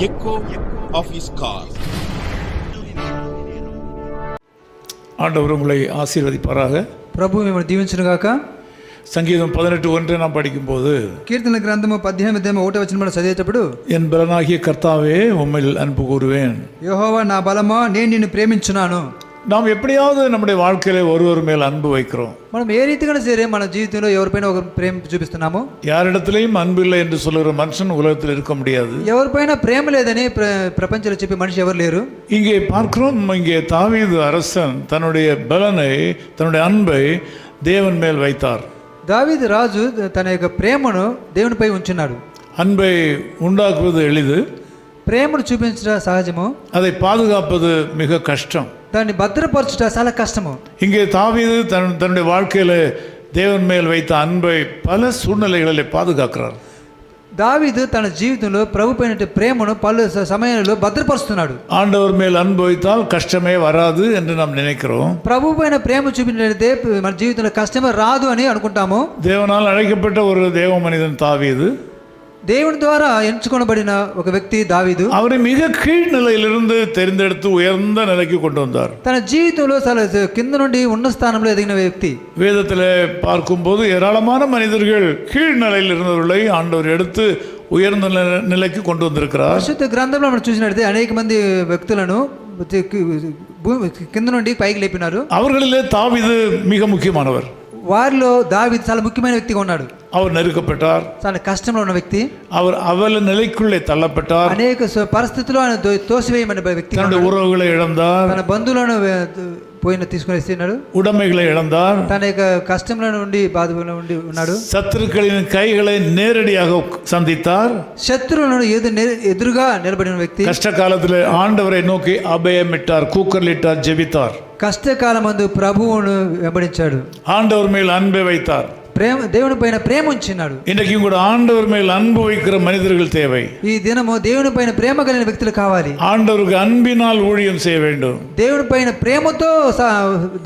echo of his car. ஆண்டவர் உங்களை ஆசீர்வதிப்பாராக ప్రభు మిమ్మల్ని దీవించును గాక சங்கீதம் பதினெட்டு ஒன்று நாம் படிக்கும்போது కీర్తన గ్రంథము పద్దెనిమిది అధ్యాయం ఒకటో వచ్చిన మనం చదివేటప్పుడు என் பலனாகிய கர்த்தாவே உம்மில் அன்பு கூறுவேன் యెహోవా నా బలమా నేను నిన్ను ప్రేమించున్నాను நாம் எப்படியாவது நம்முடைய வாழ்க்கையில ஒருவர் மேல் அன்பு வைக்கிறோம் మనం ఏ రీతిగా సరే మన జీవితంలో ఎవరిపైన ఒక ప్రేమ చూపిస్తున్నాము யாரிடத்திலையும் அன்பு இல்லை என்று சொல்லுகிற மனுஷன் உலகத்தில் இருக்க முடியாது ఎవరిపైన ప్రేమ లేదని ప్ర- ప్రపంచంలో చెప్పే మనిషి ఎవరు లేరు இங்கே பார்க்கிறோம் இங்கே தாவீது அரசன் தன்னுடைய பலனை தன்னுடைய அன்பை தேவன் மேல் வைத்தார் దావీదు రాజు తన యొక్క ప్రేమను దేవునిపై ఉంచున్నాడు அன்பை உண்டாக்குவது எளிது ప్రేమను చూపించడం సహజము அதை பாதுகாப்பது மிக கஷ்டம் దాన్ని భద్రపరచుట చాలా కష్టము இங்கே தாவீது தன் தன்னுடைய வாழ்க்கையில தேவன் மேல் வைத்த அன்பை பல சூழ்நிலைகளிலே பாதுகாக்கிறார் దావీదు తన జీవితంలో ప్రభు పైన ప్రేమను పలు స- సమయాలలో భద్రపరుస్తున్నాడు ஆண்டவர் மேல் அன்பு வைத்தால் கஷ்டமே வராது என்று நாம் நினைக்கிறோம் ప్రభు పైన ప్రేమ చూపించినట్లయితే మన జీవితంలో కష్టమే రాదు అని అనుకుంటాము தேவனால் அழைக்கப்பட்ட ஒரு தேவ மனிதன் தாவீது దేవుని ద్వారా ఎంచుకొనబడిన ఒక వ్యక్తి దావీదు அவரை மிக கீழ் நிலையிலிருந்து தெரிந்தெடுத்து உயர்ந்த நிலைக்கு கொண்டு வந்தார் తన జీవితంలో చాలా కింద నుండి ఉన్న స్థానంలో ఎదిగిన వ్యక్తి வேதத்தில் பார்க்கும்போது ஏராளமான மனிதர்கள் கீழ் நிலையில் இருந்தவர்களை ஆண்டவர் எடுத்து உயர்ந்த நில- நிலைக்கு கொண்டு வந்திருக்கிறார் పరిశుద్ధ గ్రంథంలో మనం చూసినట్లయితే అనేక మంది వ్యక్తులను భూమి కింద నుండి పైకి లేపినారు அவர்களிலே தாவீது மிக முக்கியமானவர் వారిలో దావీదు చాలా ముఖ్యమైన వ్యక్తిగా ఉన్నాడు அவர் நெருக்கப்பட்டார் చాలా కష్టంలో ఉన్న వ్యక్తి அவர் அவல நிலைக்குள்ளே தள்ளப்பட்டார் అనేక స- పరిస్థితుల్లో ఆయన దో- తోసివేయమని వ్యక్తి தன்னுடைய உறவுகளை இழந்தார் తన బంధువులను వే- పోయిన తీసుకుని వస్తున్నాడు உடைமைகளை இழந்தார் తన యొక్క కష్టంలో నుండి బాధలో ఉండి ఉన్నాడు சத்துருக்களின் கைகளை நேரடியாக சந்தித்தார் శత్రువులను ఎదు ఎదురుగా నిలబడిన వ్యక్తి கஷ்ட காலத்தில் ஆண்டவரை நோக்கி அபயமிட்டார் கூக்கர்லிட்டார் ஜெபித்தார் కష్టకాలం మందు ప్రభువును వెంబడించాడు ஆண்டவர் மேல் அன்பை வைத்தார் ప్రేమ దేవుని పైన ప్రేమ ఉంచినాడు இன்றைக்கும் கூட ஆண்டவர் மேல் அன்பு வைக்கிற மனிதர்கள் தேவை ఈ దినము దేవుని పైన ప్రేమ కలిగిన వ్యక్తులు కావాలి ஆண்டவருக்கு அன்பினால் ஊழியம் செய்ய வேண்டும் దేవుని పైన ప్రేమతో స-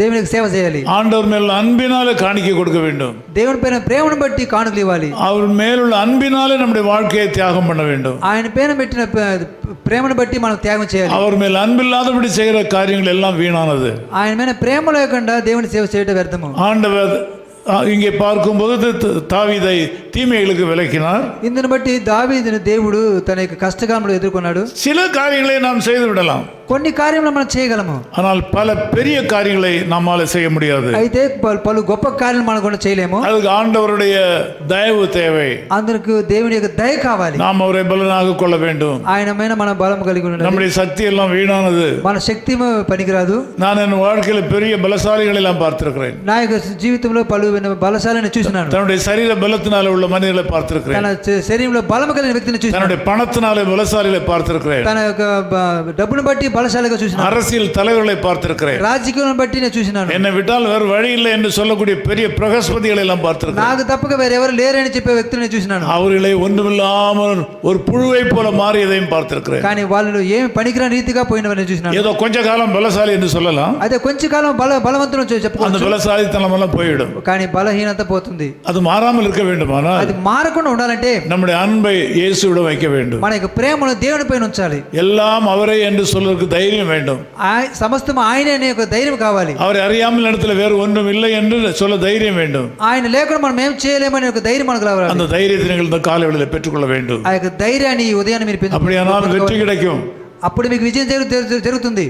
దేవునికి సేవ చేయాలి ஆண்டவர் மேல் அன்பினாலே காணிக்கை கொடுக்க வேண்டும் దేవుని పైన ప్రేమను బట్టి కానుకలు ఇవ్వాలి அவர் மேலுள்ள அன்பினாலே நம்முடைய வாழ்க்கையை தியாகம் பண்ண வேண்டும் ఆయన పైన పెట్టిన ప్ర- ప్రేమను బట్టి మనం త్యాగం చేయాలి அவர் மேல் அன்பில்லாதபடி செய்கிற காரியங்கள் எல்லாம் வீணானது ఆయన మీద ప్రేమ లేకుండా దేవుని సేవ చేయడం వ్యర్థము ஆண்டவர் ఇంకే పార్కుబోదు దావీదై తీమేయులకు విలకినారు ఇందుని బట్టి దావీదుని దేవుడు తన యొక్క కష్టకాలంలో ఎదుర్కొన్నాడు చిల కార్యంలో నాం చేయదు విడలాం కొన్ని కార్యములు మనం చేయగలము ஆனால் பல பெரிய காரியங்களை நம்மால செய்ய முடியாது అయితే పలు- పలు గొప్ప కార్యాలు మనం కూడా చేయలేము அதுக்கு ஆண்டவருடைய தயவு தேவை అందుకు దేవుని యొక్క దయ కావాలి நாம் அவரை பலனாக கொள்ள வேண்டும் ఆయన మీద మన బలం కలిగి ఉండాలి நம்முடைய சக்தி எல்லாம் வீணானது మన శక్తి పనికిరాదు நான் என் வாழ்க்கையில் பெரிய பலசாலிகளை எல்லாம் பார்த்திருக்கிறேன் నా యొక్క జీవితంలో పలు బలశాలని చూసినాను தன்னுடைய சரீர பலத்தினால உள்ள மனிதர்களை பார்த்திருக்கிறேன் తన శ- శరీరంలో బలం కలిగిన వ్యక్తిని చూసినాను தன்னுடைய பணத்தினாலே பலசாலிகளை பார்த்திருக்கிறேன் తన యొక్క బ- డబ్బును బట్టి బలశాలిగా చూసినాను அரசியல் தலைவர்களை பார்த்திருக்கிறேன் రాజకీయం బట్టి నేను చూసినాను என்னை விட்டால் வேறு வழி இல்லை என்று சொல்லக்கூடிய பெரிய பிரகஸ்பதிகளை எல்லாம் பார்த்திருக்கிறேன் నాకు తప్పక వేరెవరు లేరని చెప్పే వ్యక్తులను చూసినాను அவர்களை ஒன்றுமில்லாமல் ஒரு புழுவை போல மாறியதையும் பார்த்திருக்கிறேன் కానీ వాళ్ళు ఏమి పనికిరాని రీతిగా పోయినవని చూసినాను ஏதோ கொஞ்ச காலம் பலசாலி என்று சொல்லலாம் అదే కొంచెం కాలం బల బలవంతులు அந்த చెప్పుకోవచ్చు பலசாலித்தனம் எல்லாம் போய்விடும் కానీ బలహీనత పోతుంది அது மாறாமல் இருக்க வேண்டுமானால் అది మారకుండా ఉండాలంటే நம்முடைய அன்பை இயேசுவிடம் வைக்க வேண்டும் మన యొక్క ప్రేమను దేవుని పైన ఉంచాలి எல்லாம் அவரே என்று சொல்வதற்கு தைரியம் வேண்டும் ఆయ- సమస్తం ఆయనే అనే ఒక ధైర్యం కావాలి அவரை அறியாமல் இடத்துல வேறு ஒன்றும் இல்லை என்று சொல்ல தைரியம் வேண்டும் ఆయన లేకుండా మనం ఏం చేయలేమని ఒక ధైర్యం మనకు రావాలి அந்த தைரியத்தை நீங்கள் இந்த காலைகளில் பெற்றுக்கொள்ள வேண்டும் ఆ యొక్క ధైర్యాన్ని ఈ ఉదయాన్ని మీరు పెంచు- அப்படியானால் வெற்றி கிடைக்கும் అప్పుడు మీకు విజయం జరుగు- జరుగు- జరుగుతుంది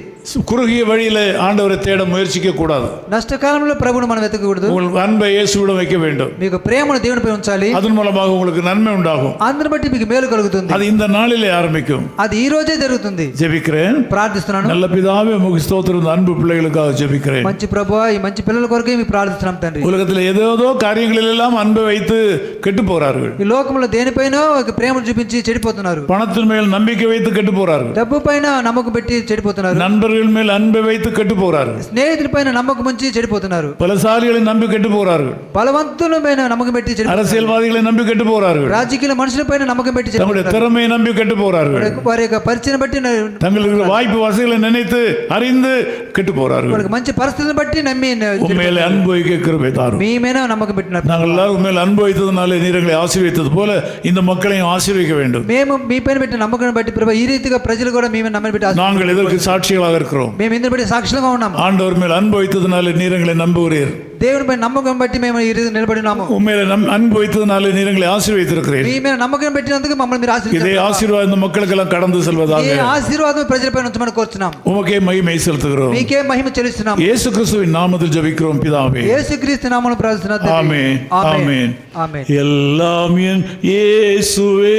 குறுகிய வழியில ஆண்டவரை தேட முயற்சிக்க கூடாது నష్టకాలంలో ప్రభువును మనం వెతకకూడదు உங்கள் அன்பை இயேசுவிடம் வைக்க வேண்டும் మీకు ప్రేమను దేవునిపై ఉంచాలి அதன் மூலமாக உங்களுக்கு நன்மை உண்டாகும் అందరిని బట్టి మీకు మేలు కలుగుతుంది அது இந்த நாளிலே ஆரம்பிக்கும் అది ఈ రోజే జరుగుతుంది ஜெபிக்கிறேன் ప్రార్థిస్తున్నాను நல்ல பிதாவே உமக்கு ஸ்தோத்திரம் இந்த அன்பு பிள்ளைகளுக்காக ஜெபிக்கிறேன் మంచి ప్రభు ఈ మంచి పిల్లల కొరకే మీకు ప్రార్థిస్తున్నాం తండ్రి உலகத்தில் ஏதேதோ காரியங்களில் எல்லாம் அன்பை வைத்து கெட்டு போகிறார்கள் ఈ లోకంలో దేనిపైన ఒక ప్రేమను చూపించి చెడిపోతున్నారు பணத்தின் மேல் நம்பிக்கை வைத்து கெட்டு போகிறார்கள் డబ్బు పైన నమ్మకం పెట్టి చెడిపోతున్నారు நண்பர்கள் மேல் அன்பை வைத்து கெட்டு போகிறார்கள் స్నేహితుల పైన నమ్మకం ఉంచి చెడిపోతున్నారు பலசாலிகளை நம்பி கெட்டு போகிறார்கள் బలవంతుల పైన నమ్మకం పెట్టి చెడిపోతున్నారు அரசியல்வாதிகளை நம்பி கெட்டு போகிறார்கள் రాజకీయ మనుషుల పైన నమ్మకం పెట్టి தங்களுடைய చెడిపోతున్నారు திறமையை நம்பி கெட்டு போகிறார்கள் వారి యొక్క పరిచయం బట్టి న- தங்களுக்கு இருக்கிற வாய்ப்பு வசதிகளை நினைத்து அறிந்து கெட்டு போகிறார்கள் వాళ్ళకి మంచి పరిస్థితిని బట్టి నమ్మి న- உண்மையிலே அன்பு வைக்க கிருபை தாரும் మీ మీద నమ్మకం పెట్టినారు நாங்கள் எல்லாரும் உண்மையில் அன்பு வைத்ததுனாலே நீர் எங்களை ஆசீர்வதித்தது போல இந்த மக்களையும் ஆசீர்வதிக்க வேண்டும் మేము మీ పైన పెట్టిన నమ్మకం బట్టి ప్రభా ఈ రీతిగా ప్రజలు కూడా మీ మీద నమ్మని పెట్టి ఆశ- நாங்கள் இதற்கு சாட்சிகளாக இருக்கிறோம் మేము ఇందుని బట్టి సాక్షులుగా ఉన్నాం ஆண்டவர் மேல் அன்பு வைத்ததுனாலே நீர் எங்களை நம்புகிறீர் దేవుని పైన నమ్మకం బట్టి మేము ఈ రీతి నిలబడినాము உண்மையில நம் அன்பு வைத்ததுனாலே நீர் எங்களை ஆசீர்வதித்திருக்கிறீர் మీ మీద నమ్మకం పెట్టినందుకు మమ్మల్ని మీరు இதே ఆశీర్వదించారు ஆசீர்வாதம் இந்த மக்களுக்கெல்லாம் கடந்து ఈ செல்வதாக ఆశీర్వాదం ప్రజలపైన ఉంచమని కోరుచున్నాం உமக்கே மகிமை செலுத்துகிறோம் మీకే మహిమ చెల్లిస్తున్నాం இயேசு கிறிஸ்துவின் நாமத்தில் ஜெபிக்கிறோம் பிதாவே యేసుక్రీస్తు నామములో ప్రార్థన ஆமென் ஆமென் ఆమేన్ எல்லாம் என் இயேசுவே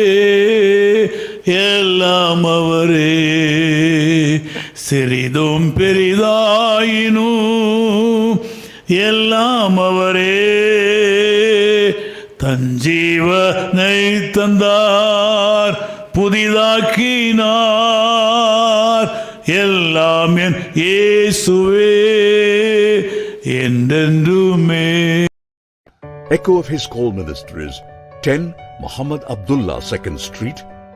எல்லாம் அவரே. சிறிதும் பெரிதாயினும் எல்லாம் அவரே. தஞ்சீவனை தந்தார் புதிதாக்கினார். எல்லாம் என் இயேசுவே என்றென்றுமே. Echo of His Call Ministries, 10 Muhammad Abdullah 2nd Street,